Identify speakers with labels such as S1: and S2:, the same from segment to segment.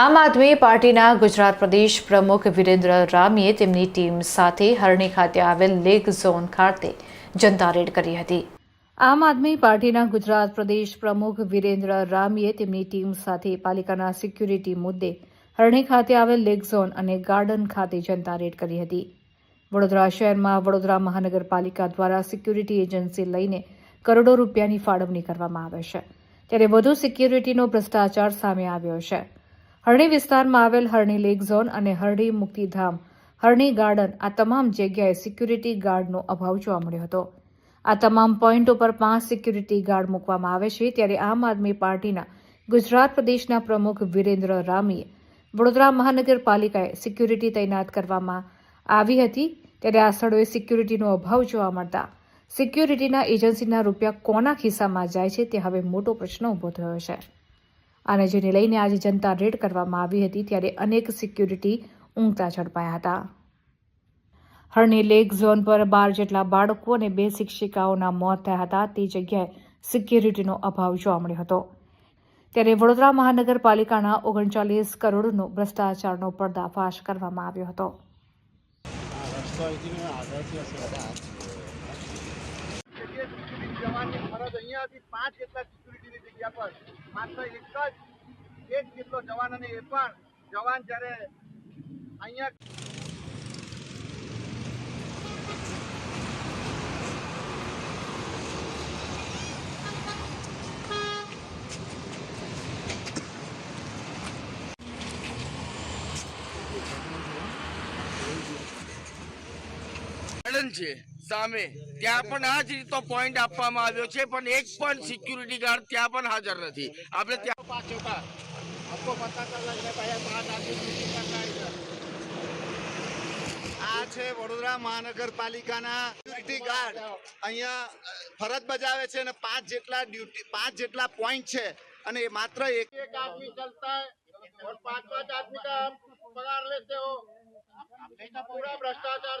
S1: આમ આદમી પાર્ટીના ગુજરાત પ્રદેશ પ્રમુખ વિરેન્દ્ર રામીએ તેમની ટીમ સાથે હરણી ખાતે આવેલ લેક ઝોન ખાતે જનતા રેડ કરી હતી. આમ આદમી પાર્ટીના ગુજરાત પ્રદેશ પ્રમુખ વિરેન્દ્ર રામીએ તેમની ટીમ સાથે પાલિકાના સિક્યુરિટી મુદ્દે હરણી ખાતે આવેલ લેક ઝોન અને ગાર્ડન ખાતે જનતા રેડ કરી હતી. વડોદરા શહેરમાં વડોદરા મહાનગરપાલિકા દ્વારા સિક્યુરિટી એજન્સી લઈને કરોડો રૂપિયાની ફાળવણી કરવામાં આવે છે. ત્યારે વધુ સિક્યુરિટીનો ભ્રષ્ટાચાર સામે આવ્યો છે. હરણી વિસ્તારમાં આવેલ હરણી લેક ઝોન અને હરણી મુક્તિધામ, હરણી ગાર્ડન આ તમામ જગ્યાએ સિક્યુરિટી ગાર્ડનો અભાવ જોવા મળ્યો હતો. આ તમામ પોઈન્ટ ઉપર પાંચ સિક્યુરિટી ગાર્ડ મૂકવામાં આવે છે. ત્યારે આમ આદમી પાર્ટીના ગુજરાત પ્રદેશના પ્રમુખ વિરેન્દ્ર રામીએ વડોદરા મહાનગરપાલિકાએ સિક્યુરિટી તૈનાત કરવામાં આવી હતી. ત્યારે આ સ્થળોએ સિક્યુરિટીનો અભાવ જોવા મળતા સિક્યુરિટીના એજન્સીના રૂપિયા કોના ખિસ્સામાં જાય છે તે હવે મોટો પ્રશ્ન ઊભો થયો છે. આને જેને લઈને આજે જનતા રેડ કરવામાં આવી હતી ત્યારે અનેક સિક્યુરિટી ઊંઘતા ઝડપાયા હતા. હરણી લેક ઝોન પર બાર જેટલા બાળકો અને બે શિક્ષિકાઓના મોત થયા હતા, તે જગ્યાએ સિક્યુરિટીનો અભાવ જોવા મળ્યો હતો. ત્યારે વડોદરા મહાનગરપાલિકાના ઓગણચાલીસ કરોડનો ભ્રષ્ટાચારનો પર્દાફાશ કરવામાં આવ્યો હતો.
S2: જવાનની અહીંયાથી પાંચ જેટલા સિક્યુરિટીની જગ્યા પર. માત્ર એક જ, એક જેટલો જવાન અને એ પણ જવાન જ્યારે અહીંયા
S3: ગાર્ડન છે, સામે. ત્યાં પણ આ જ રીતનો પોઈન્ટ આપવામાં આવ્યો છે પણ એક પણ સિક્યુરિટી ગાર્ડ ત્યાં પણ હાજર નથી આપણે ત્યાં
S2: આ છે વડોદરા મહાનગરપાલિકાના ડ્યુટી ગાર્ડ અહીંયા ફરજ બજાવે છે અને પાંચ જેટલા ડ્યુટી પાંચ જેટલા પોઈન્ટ છે અને એ માત્ર એક એક આદમી ચલતા હૈ ઓર પાંચ પાંચ આદમી કા પગાર લેતે હો પૂરા ભ્રષ્ટાચાર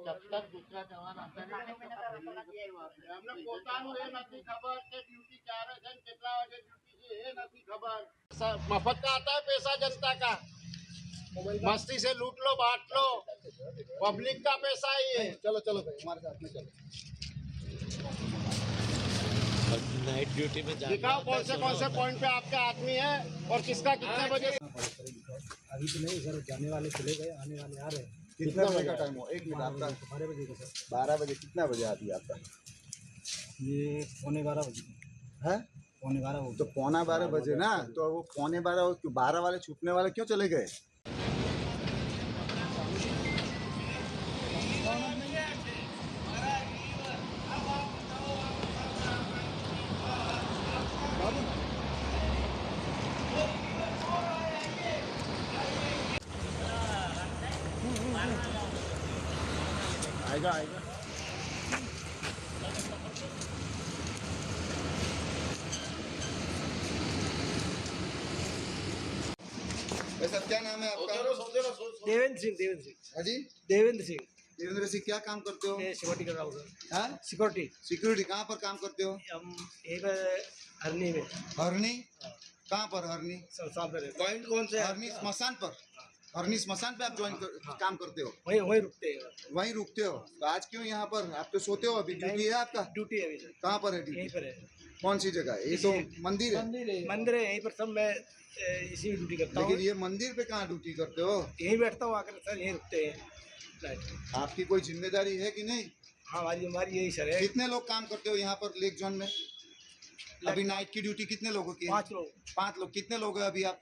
S2: तक दूसरा जवान आता नहीं અમને પોતાનું એ નથી ખબર કે ડ્યુટી ક્યારે છે ને કેટલા વાગે ડ્યુટી છે એ નથી ખબર મફત का आता है पैसा जनता का मस्ती से लूट लो बांट लो पब्लिक का पैसा है ये चलो चलो भाई हमारे साथ में चलो
S4: नाइट ड्यूटी में
S2: दिखाओ कौन से कौन से पॉइंट पे आपके आदमी है और किसका कितने बजे
S5: अभी तो नहीं सर जाने वाले चले गए आने वाले आ रहे हैं
S6: कितना बजे? का टाइम हो? एक मिनट आपका
S5: बारह बजे का सर।
S6: बारह बजे कितना बजे आती है आपका?
S5: ये पौने बारह बजे।
S6: है?
S5: पौने बारह
S6: तो
S5: पौने
S6: पौना बारह बजे ना? तो वो पौने बारह बारह वाले छुपने वाले क्यों चले गए? आएगा आएगा। क्या नाम है आपका?
S5: देवेंद्र सिंह देवेंद्र सिंह।
S6: हाँ जी?
S5: देवेंद्र सिंह।
S6: देवेंद्र सिंह क्या काम करते हो?
S5: सिक्योरिटी कर रहा हूँ सिक्योरिटी
S6: सिक्योरिटी हाँ? कहाँ पर काम करते हो?
S5: हम एक हरनी में।
S6: हरनी? हाँ। कहाँ पर हरनी?
S3: कौन से
S6: हरनी स्मशान पर। हरनी स्मशान पे आप ज्वाइन कर, हाँ। काम करते हो?
S5: वहीं वहीं रुकते हैं।
S6: वहीं रुकते हो? तो आज क्यों यहाँ पर? आप तो सोते हो अभी? ड्यूटी है आपका?
S5: ड्यूटी है अभी
S6: कहाँ पर है ड्यूटी
S5: पर है।
S6: कौन सी जगह है? ये तो मंदिर है।
S5: मंदिर है यहीं पर सब मैं इसी में ड्यूटी करता हूँ।
S6: लेकिन ये मंदिर पे कहाँ ड्यूटी करते हो?
S5: यहीं बैठता हूँ आकर सर यहीं रुकते हैं।
S6: आपकी कोई ज़िम्मेदारी है कि नहीं?
S5: हाँ हमारी हमारी यही सर है।
S6: कितने लोग काम करते हो यहाँ पर लेक जोन में? अभी नाइट की ड्यूटी कितने लोगों की
S5: पाँच लोग।
S6: पाँच लोग। कितने लोग हैं अभी आप?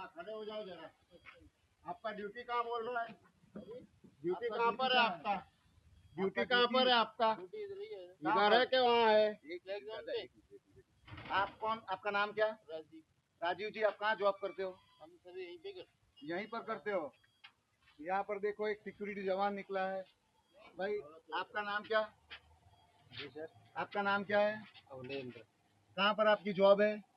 S2: हाँ खड़े हो जाओ जरा। आपका ड्यूटी कहाँ बोल रहा है? ड्यूटी कहाँ पर है आपका? ड्यूटी कहाँ पर है आपका? इधर है कि वहाँ है?
S7: आप कौन आपका नाम क्या? राजीव। राजीव जी आप कहाँ जॉब करते हो?
S2: हम सभी यहीं पे करते
S7: यहीं पर करते हो? यहाँ पर देखो एक सिक्योरिटी जवान निकला है। भाई आपका नाम क्या?
S8: जी सर।
S7: आपका नाम क्या है?
S8: अवलेंद्र।
S7: कहाँ पर आपकी जॉब है?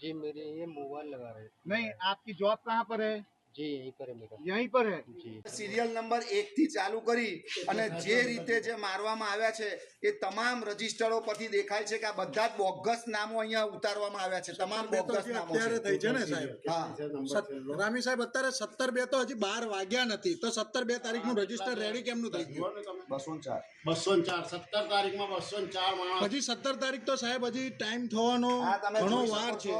S8: जी मेरे ये मोबाइल लगा रहे
S7: नहीं आपकी जॉब कहाँ पर है?
S8: जी यहीं पर है मेरा
S7: यहीं पर है
S8: जी
S6: સિરિયલ નંબર એક થી ચાલુ કરી અને જે રીતે જે મારવામાં આવ્યા છે એ તમામ રજીસ્ટરો પરથી દેખાય છે કે આ બધા જ બોગસ નામો અહીંયા ઉતારવામાં આવ્યા છે તમામ બોગસ નામો
S9: અત્યારે થઈ છે ને
S6: છે
S9: સાહેબ
S6: હા
S9: સત- રામી સાહેબ અત્યારે સત્તર બે તો હજી બાર વાગ્યા નથી તો સત્તર બે તારીખનું રજીસ્ટર રેડી કેમનું થઈ ગયું
S6: બસો ને ચાર
S2: બસો ને ચાર સત્તર તારીખમાં બસો ને ચાર માણસ
S9: હજી સત્તર તારીખ તો સાહેબ હજી ટાઈમ થવાનો
S6: આ તમે
S9: ઘણો
S6: જોઈ
S9: વાર
S6: શકો
S9: છે
S6: છો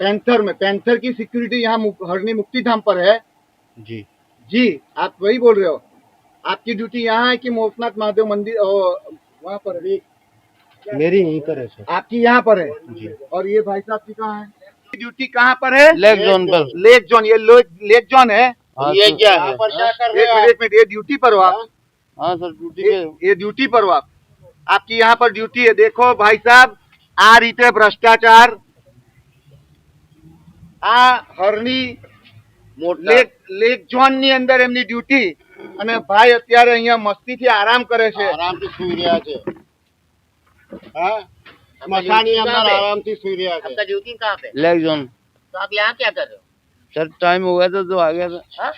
S7: पैंथर में पैंथर की सिक्योरिटी यहाँ हरनी मुक्ति धाम पर है।
S8: जी।
S7: जी आप वही बोल रहे हो। आपकी ड्यूटी यहाँ है कि मोहनाथ महादेव मंदिर वहाँ पर है।
S8: मेरी यहीं पर है सर।
S7: आपकी यहाँ पर है?
S8: जी।
S7: और ये भाई साहब की कहाँ है? ड्यूटी कहाँ पर है?
S8: लेक जोन पर।
S7: लेक जोन ये लेक जोन है?
S2: ये क्या है? हाँ,
S7: एक मिनट एक मिनट ये ड्यूटी पर हो आप।
S8: हाँ सर ड्यूटी
S7: ये ड्यूटी पर हो आप। आपकी यहाँ पर ड्यूटी है। देखो भाई साहब आ रीते भ्रष्टाचार। આ હરની લેક લેક ઝોન ની અંદર એમની ડ્યુટી અને ભાઈ અત્યારે અહીંયા મસ્તીથી આરામ કરે છે
S2: આરામથી સુઈ રહ્યા છે હા મસાની અંદર આરામથી સુઈ રહ્યા છે
S10: ड्यूटी कहाँ पे
S8: लेग जोन
S10: तो आप यहाँ क्या कर रहे हो
S8: सर टाइम हो गया था तो आ गया था
S10: हाँ?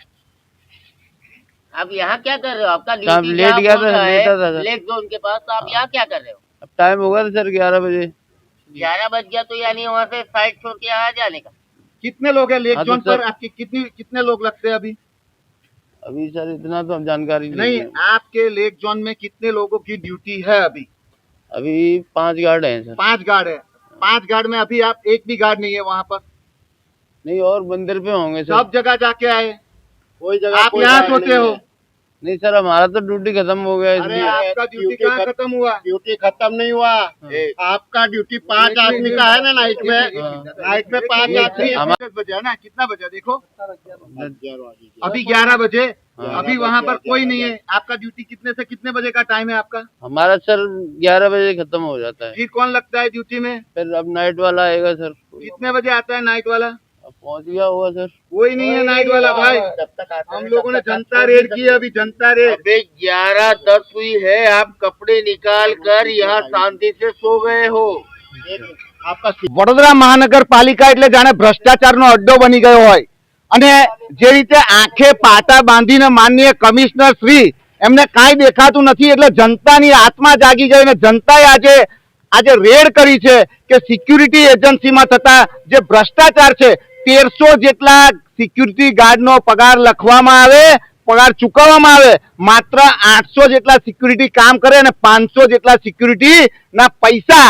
S10: आप यहाँ क्या कर रहे हो आपका
S8: साहब,
S10: ड्यूटी
S8: लेट गया था, लेटा था, सर।
S10: लेक जोन के पास तो आप यहाँ क्या कर रहे हो
S8: अब टाइम हो गया था सर ग्यारह बजे
S10: ग्यारह बज गया तो यानी वहाँ से साइड छोड़ के यहाँ जाने का
S7: कितने लोग है लेक जोन पर? आपके कितनी कितने लोग लगते हैं अभी?
S8: अभी सर इतना तो हम जानकारी
S7: नहीं
S8: है।
S7: आपके लेक जोन में कितने लोगों की ड्यूटी है अभी?
S8: अभी पाँच गार्ड हैं सर।
S7: पाँच गार्ड है। पाँच गार्ड में अभी आप एक भी गार्ड नहीं है वहाँ पर?
S8: नहीं और मंदिर पे होंगे सर।
S7: सब जगह जाके आए
S2: कोई जगह
S7: आप यहाँ सोते है।
S8: नहीं सर हमारा तो ड्यूटी खत्म हो गया
S7: अरे
S8: इसलिए।
S7: आपका ड्यूटी कहाँ
S2: खत्म-
S7: हुआ?
S2: ड्यूटी खत्म नहीं हुआ। आपका ड्यूटी पाँच आदमी का है ना नाइट में? नाइट में पाँच आदमी
S7: बजे बजा ना? कितना बजा? देखो। अभी ग्यारह बजे। अभी वहाँ पर कोई नहीं है। आपका ड्यूटी कितने से कितने बजे का टाइम है आपका?
S8: हमारा सर ग्यारह बजे खत्म हो जाता है।
S7: फिर कौन लगता है ड्यूटी में?
S8: फिर अब नाइट वाला आएगा सर।
S7: कितने बजे आता है नाइट वाला?
S8: पहुंच गया होगा सर
S7: कोई नहीं है नाइट वाला भाई
S10: जब तक आता
S7: हम लोगों ने जनता रेड की है अभी जनता रेड
S10: अबे ग्यारह दस हुई है आप कपड़े निकाल कर यहाँ शांति से सो गए हो
S7: વડોદરા મહાનગરપાલિકા એટલે જાણે ભ્રષ્ટાચારનો અડ્ડો બની ગયો હોય અને જે રીતે આંખે પાટા બાંધીને માનનીય કમિશનર શ્રી એમને કાંઈ દેખાતું નથી એટલે જનતાની આત્મા જાગી ગઈ અને જનતાએ આજે આજે રેડ કરી છે કે સિક્યુરિટી એજન્સીમાં થતા જે ભ્રષ્ટાચાર છે તેરસો જેટલા સિક્યુરિટી ગાર્ડનો પગાર લખવામાં આવે, પગાર ચૂકવવામાં આવે, માત્ર આઠસો જેટલા સિક્યુરિટી કામ કરે અને પાંચસો જેટલા સિક્યુરિટી ના પૈસા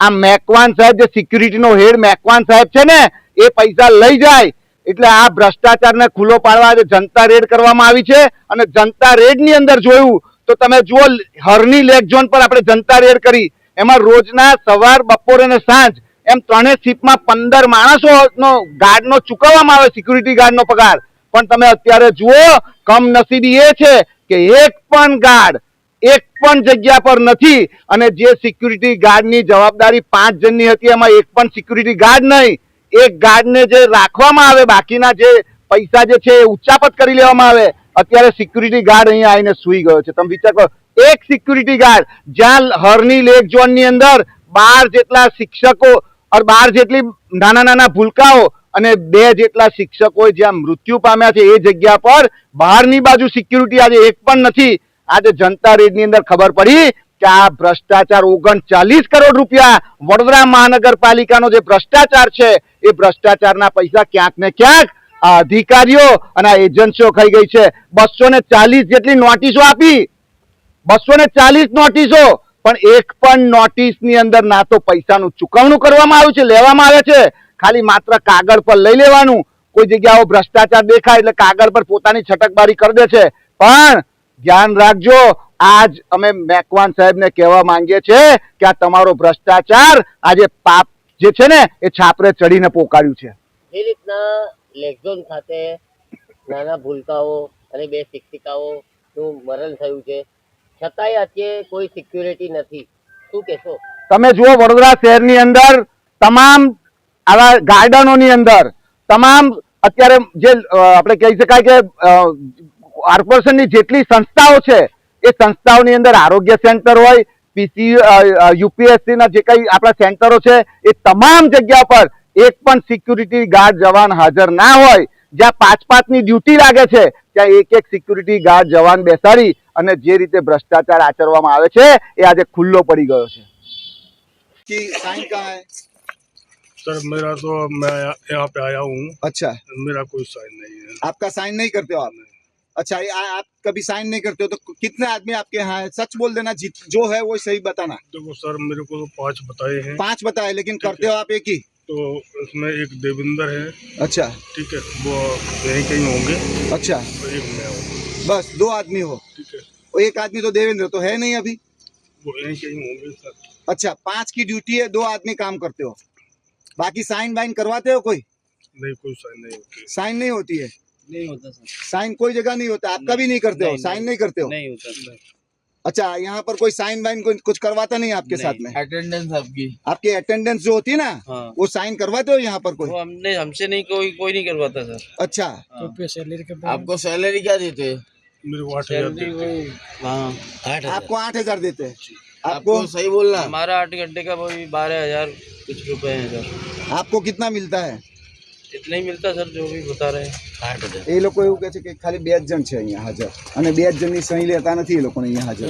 S7: આ મેકવાન સાહેબ જે સિક્યુરિટીનો હેડ મેકવાન સાહેબ છે ને, એ પૈસા લઈ જાય. એટલે આ ભ્રષ્ટાચારને ખુલ્લો પાડવા આજે જનતા રેડ કરવામાં આવી છે અને જનતા રેડની અંદર જોયું તો તમે જુઓ હરની લેક ઝોન પર આપણે જનતા રેડ કરી. એમાં રોજના સવાર, બપોર અને સાંજ એમ ત્રણેય શિપમાં પંદર માણસોનો ગાર્ડનો ચૂકવવામાં આવે સિક્યુરિટી ગાર્ડનો પગાર. પણ તમે અત્યારે જુઓ, કમનસીબી એ છે કે એક પણ ગાર્ડ, એક પણ જગ્યા પર નથી. અને જે સિક્યુરિટી ગાર્ડની જવાબદારી પાંચ જણની હતી, એમાં એક પણ સિક્યુરિટી ગાર્ડ નહીં. એક ગાર્ડને જે રાખવામાં આવે, બાકીના જે પૈસા જે છે એ ઉચ્ચાપત કરી લેવામાં આવે, અત્યારે સિક્યુરિટી ગાર્ડ અહીંયા આવીને સુઈ ગયો છે. તમે વિચાર કરો, એક સિક્યુરિટી ગાર્ડ, જ્યાં હરની લેક ઝોનની અંદર બાર જેટલા શિક્ષકો અને બાર જેટલી નાના નાના ભૂલકાઓ અને બે જેટલા શિક્ષકો જ્યાં મૃત્યુ પામ્યા છે એ જગ્યા પર બહારની બાજુ સિક્યુરિટી આજે એક પણ નથી. આજે જનતા રેડની અંદર ખબર પડી કે આ ભ્રષ્ટાચાર ઓગણચાલીસ કરોડ રૂપિયા વડોદરા મહાનગરપાલિકાનો જે ભ્રષ્ટાચાર છે, એ ભ્રષ્ટાચારના પૈસા ક્યાંક ને ક્યાંક આ અધિકારીઓ અને આ એજન્સીઓ ખાઈ ગઈ છે. બસો ચાલીસ જેટલી નોટિસો આપી. બસો ને ચાલીસ નોટિસો પણ એક પણ નોટિસની અંદર ના તો પૈસાનું ચુકવણું કરવામાં આવ્યું છે, લેવામાં આવે છે. ખાલી માત્ર કાગળ પર લઈ લેવાનું. કોઈ જગ્યાઓ ભ્રષ્ટાચાર દેખાય એટલે કાગળ પર પોતાની છટકબારી કરી દે છે. પણ ધ્યાન રાખજો, આજ અમે મેકવાન સાહેબને કહેવા માંગીએ છીએ કે આ તમારો ભ્રષ્ટાચાર આજે પાપ જે છે ને, એ છાપરે ચડીને પોકાર્યું છે.
S10: જે રીતના લેકઝોન ખાતે નાના ભૂલકાઓ અને બે શિક્ષિકાઓનું મરણ થયું છે. છતાંય અત્યારે કોઈ સિક્યુરિટી નથી. શું કહેશો?
S7: તમે જુઓ વડોદરા શહેરની અંદર તમામ આવા ગાર્ડનોની અંદર તમામ અત્યારે જે આપણે કહી શકાય કે કોર્પોરેશનની જેટલી સંસ્થાઓ છે, એ સંસ્થાઓની અંદર આરોગ્ય સેન્ટર હોય, પીસી યુપીએસસીના જે કંઈ આપણા સેન્ટરો છે, એ તમામ જગ્યા પર એક પણ સિક્યુરિટી ગાર્ડ જવાન હાજર ના હોય. જ્યાં પાંચ પાંચની ડ્યુટી લાગે છે, ત્યાં એક એક સિક્યુરિટી ગાર્ડ જવાન બેસાડી અને જે રીતે ભ્રષ્ટાચાર આચરવામાં આવે છે એ આજે ખુલ્લો પડી ગયો છે
S6: कि साइन कहाँ है
S5: सर मेरा तो मैं यहाँ पे आया हूँ
S6: अच्छा
S5: मेरा कोई साइन नहीं है
S6: आपका साइन नहीं करते हो आप अच्छा ये आ- आप कभी साइन नहीं करते हो तो कितने आदमी आपके यहाँ है सच बोल देना जित जो है वो सही बताना
S5: देखो सर मेरे को तो पांच बताए हैं
S6: पांच बताए लेकिन करते हो आप एक ही
S5: तो उसमें एक देविंदर है
S6: अच्छा
S5: ठीक है वो यहीं कहीं होंगे
S6: अच्छा
S5: और एक मैं हूँ
S6: बस दो आदमी हो।
S5: ठीक है।
S6: और एक आदमी तो देवेंद्र तो है नहीं अभी। अच्छा पाँच की ड्यूटी है दो आदमी काम करते हो। बाकी साइन वाइन करवाते हो कोई?
S5: नहीं कोई साइन नहीं होती।
S6: साइन नहीं होती है?
S5: नहीं होता सर।
S6: साइन कोई जगह नहीं होता आपका भी नहीं करते हो? साइन नहीं। करते हो?
S5: नहीं होता
S6: अच्छा यहाँ पर कोई साइन वाइन कोई कुछ करवाता नहीं आपके नहीं, साथ में?
S5: अटेंडेंस आपकी।
S6: आपकी अटेंडेंस जो होती है ना
S5: हाँ।
S6: वो साइन करवाते हो यहाँ पर कोई?
S5: हमने हमसे नहीं कोई कोई नहीं करवाता सर।
S6: अच्छा।
S3: तो सैलरी आपको सैलरी क्या देते? हैं
S5: मेरे को आठ हजार देते हैं।
S3: हाँ
S6: आपको आठ हजार देते हैं आपको
S3: आपको सही बोलना
S5: हमारा आठ घंटे का वही बारह हजार कुछ रुपए है सर
S6: आपको कितना मिलता है
S5: इतना ही मिलता सर जो भी बता रहे हैं आठ हजार
S6: એ લોકો એવું કહે છે કે ખાલી બે જ જણ છે અહીંયા હાજર અને બે જ જણની સહી લેતા નથી એ લોકોને અહીંયા હાજર